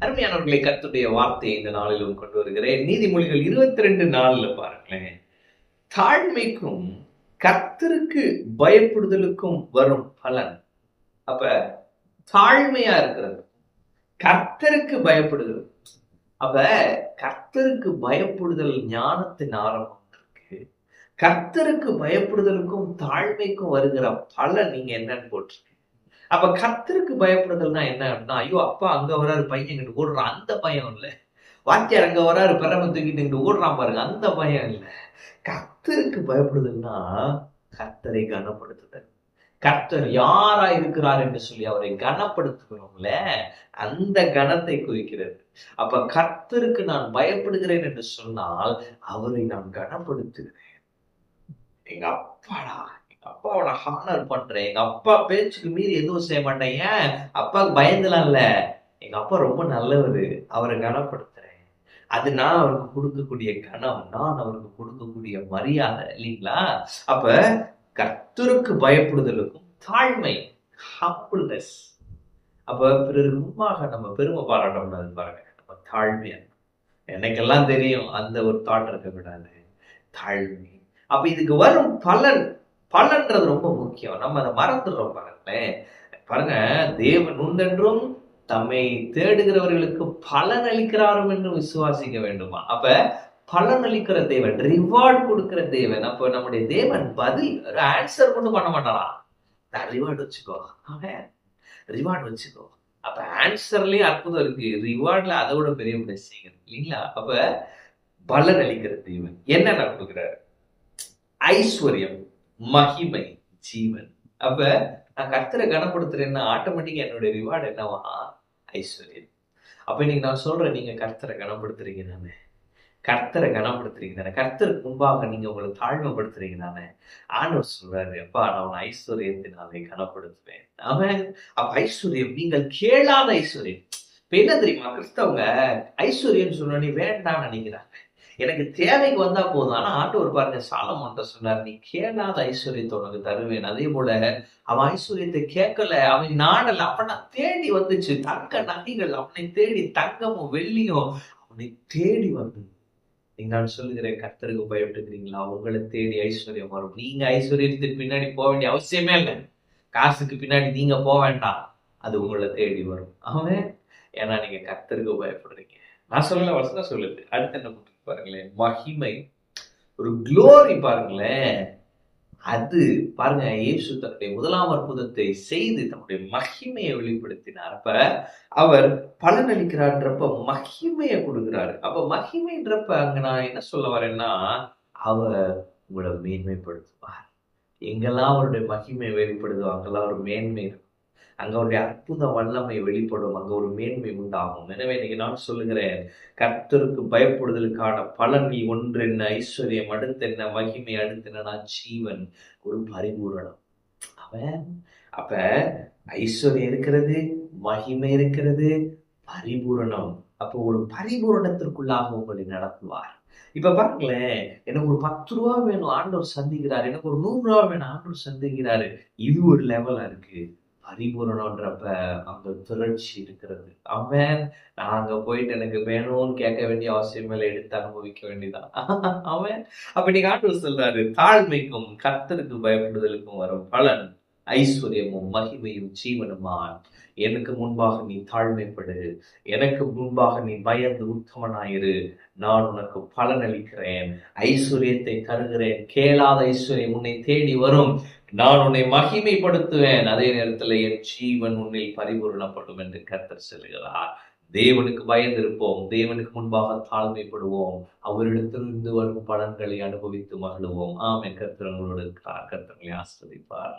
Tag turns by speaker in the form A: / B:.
A: அருமையானவர்களை கத்துடைய வார்த்தையை இந்த நாளிலும் கொண்டு வருகிறேன். நீதிமொழிகள் இருபத்தி ரெண்டு நாளில் பாருங்களேன். தாழ்மைக்கும் கர்த்தருக்கு பயப்படுதலுக்கும் வரும் பலன். அப்ப தாழ்மையா இருக்கிறது. கர்த்தருக்கு பயப்படுகிறது அப்ப கர்த்தருக்கு பயப்படுதல் ஞானத்தின் ஆரம்பம் இருக்கு. கர்த்தருக்கு பயப்படுதலுக்கும் தாழ்மைக்கும் வருகிற பலன் நீங்க என்னன்னு போட்டிருக்கீங்க அப்ப கத்திற்கு பயப்படுதல்னா என்ன அப்படின்னா ஐயோ அப்பா அங்க வராரு பையன் இங்கிட்டு ஓடுறான். அந்த பயம் இல்ல. வாத்தியார் அங்க வராரு பெரம தூக்கிட்டு இங்கிட்டு ஓடுறான் பாருங்க. அந்த பயம் இல்ல. கத்தருக்கு பயப்படுதல்னா கத்தரை கனப்படுத்துதல். கர்த்தர் யாரா இருக்கிறார் என்று சொல்லி அவரை கனப்படுத்துகிறோம்ல அந்த கனத்தை குறிக்கிறது. அப்ப கர்த்தருக்கு நான் பயப்படுகிறேன் என்று சொன்னால் அவரை நான் கனப்படுத்துகிறேன். எங்க அப்பாடா. அப்பாவை நான் ஹானர் பண்றேன். எங்க அப்பா பேச்சுக்கு மீறி எதுவும் செய்ய மாட்டேன். ஏன்? அப்பாவுக்கு பயந்துலாம் இல்ல. எங்க அப்பா ரொம்ப நல்லவர். அவரை கனப்படுத்துறேன். அது நான் அவருக்கு கொடுக்கக்கூடிய கனம். நான் அவருக்கு கொடுக்கக்கூடிய மரியாதை. இல்லைங்களா? அப்ப கர்த்தருக்கு பயப்படுதலுக்கும் தாழ்மை ஹம்பிள்னஸ் அப்ப பிறருக்கு முன்பாக நம்ம பெருமை பாராட்டக்கூடாது பாருங்க. நம்ம தாழ்மையா. எனக்கெல்லாம் தெரியும். அந்த ஒரு தாட் இருக்கக்கூடாது தாழ்மை. அப்ப இதுக்கு வரும் பலன். பலன்றது ரொம்ப முக்கியம். நம்ம அதை மறந்துடுறோம் பாருங்களேன் பாருங்க தேவன் உண்டென்றும் தம்மை தேடுகிறவர்களுக்கு பலன் அளிக்கிறாரும் என்று விசுவாசிக்க வேண்டுமா? அப்ப பலன் அளிக்கிற தேவன் ரிவார்டு கொடுக்கிற தேவன். அப்ப நம்முடைய தேவன் பதில் ஒரு ஆன்சர் மட்டும் பண்ண மாட்டாராம் ரிவார்டு வச்சுக்கோ. அவன் ரிவார்டு வச்சுக்கோ. அப்ப ஆன்சர்லயே அற்புதம் இருக்கு. ரிவார்ட்ல அதை விட பெரிய பிளஸிங் இல்லைங்களா? அப்ப பலன் அளிக்கிற தேவன். என்னென்ன கொடுக்குறாரு ஐஸ்வர்யம். மகிமை ஜீவன். அப்ப நான் கர்த்தரை கனப்படுத்துறேன்னா ஆட்டோமேட்டிக்கா என்னுடைய ரிவார்டு என்னவா? ஐஸ்வர்யம். அப்ப இன்னைக்கு நான் சொல்றேன் நீங்க கர்த்தரை கனப்படுத்துறீங்க தானே. கர்த்தரை கனப்படுத்துறீங்க தானே. கர்த்தருக்கு முன்பாக நீங்க உங்களை தாழ்மைப்படுத்துறீங்க தானே ஆண்டவர் சொல்றாரு எப்பா நான் உன் ஐஸ்வர்யத்தினாலே கனப்படுத்துவேன். அவன் அப்ப ஐஸ்வர்யம் நீங்கள் கேளாத ஐஸ்வர்யம். இப்ப என்ன தெரியுமா கிறிஸ்தவங்க ஐஸ்வர்யம் சொன்னோடனே வேண்டாம்னு நினைக்கிறாங்க. எனக்கு தேவைக்கு வந்தா போதும். ஆனா ஆண்டவர் பாருங்க சாலமோன்ட்ட சொன்னார் நீ கேளாத ஐஸ்வர்யத்தை உனக்கு தருவேன். அதே போல அவன் ஐஸ்வர்யத்தை கேட்கல. அவன் நாடல. அவனை தேடி வந்துச்சு. தங்க நகைகள் அவனை தேடி தங்கமும் வெள்ளியும் அவனை தேடி வந்து நீங்க நான் சொல்லுகிறேன் கர்த்தருக்கு பயப்பட்டுக்கிறீங்களா உங்களை தேடி ஐஸ்வர்யம் வரும். நீங்க ஐஸ்வர்யத்துக்கு பின்னாடி போக வேண்டிய அவசியமே இல்லை. காசுக்கு பின்னாடி நீங்க போக வேண்டாம். அது உங்களை தேடி வரும். அவன் ஏன்னா நீங்க கர்த்தருக்கு பயப்படுறீங்க. நான் சொல்லல வசனம் சொல்லுது. அடுத்து என்ன போட்டு பாருங்களேன். மகிமை. ஒரு குளோரி பாருங்களேன். அது பாருங்க இயேசு தன்னுடைய முதலாம் அற்புதத்தை செய்து தன்னுடைய மகிமையை வெளிப்படுத்தினார். அப்ப அவர் பலனளிக்கிறார்ன்றப்ப மகிமையை கொடுக்கிறாரு. அப்ப மகிமைன்றப்ப அங்க நான் என்ன சொல்ல வரேன்னா அவர் உங்களை மேன்மைப்படுத்துவார். எங்கெல்லாம் அவருடைய மகிமை வெளிப்படுதோ அங்கெல்லாம் ஒரு மேன்மை இருக்கும். அங்கே அவருடைய அற்புத வல்லமை வெளிப்படும். அங்க ஒரு மேன்மை உண்டாகும். எனவே இன்னைக்கு நான் சொல்லுகிறேன் கர்த்தருக்கு பயப்படுதலுக்கான பலன்கள் ஒன்று என்ன ஐஸ்வர்யம் அடுத்து என்ன மகிமை அடுத்து என்னன்னா ஜீவன். ஒரு பரிபூரணம். அவன் அப்ப ஐஸ்வர்யம் இருக்கிறது மகிமை இருக்கிறது பரிபூரணம். அப்போ ஒரு பரிபூரணத்திற்குள்ளாக உங்களை நடத்துவார். இப்ப பாருங்களேன் எனக்கு ஒரு பத்து ரூபா வேணும் ஆண்டவர் சந்திக்கிறார். எனக்கு ஒரு நூறு ரூபா வேணும் ஆண்டவர் சந்திக்கிறாரு. இது ஒரு லெவலா இருக்கு. பரிபூரணன்றப்ப அந்த திரட்சி இருக்கிறது. அவன் நான் அங்க போயிட்டு எனக்கு வேணும்னு கேட்க வேண்டிய அவசியம் இல்லை எடுத்து அனுபவிக்க வேண்டியதான் அவன் அப்படி நீங்க ஆண்டவர் சொல்றாரு தாழ்மைக்கும் கர்த்தருக்கு பயப்படுதலுக்கும் வரும் பலன் ஐஸ்வர்யமும் மகிமையும் ஜீவனுமான். எனக்கு முன்பாக நீ தாழ்மைப்படு எனக்கு முன்பாக நீ பயந்து உத்தமனாயிரு. நான் உனக்கு பலன் அளிக்கிறேன் ஐஸ்வர்யத்தை தருகிறேன். கேளாத ஐஸ்வர்யம் உன்னை தேடி வரும். நான் உன்னை மகிமைப்படுத்துவேன். அதே நேரத்தில் என் ஜீவன் உன்னில் பரிபூரணப்படும் என்று கர்த்தர் செல்கிறார் தேவனுக்கு பயந்திருப்போம். தேவனுக்கு முன்பாக தாழ்மைப்படுவோம். அவரிடத்திலிருந்து வரும் பலன்களை அனுபவித்து மகிழுவோம். ஆமென். கர்த்தர் உங்களோடு இருக்கிறார். கர்த்தர்களை ஆஸ்வதிப்பார்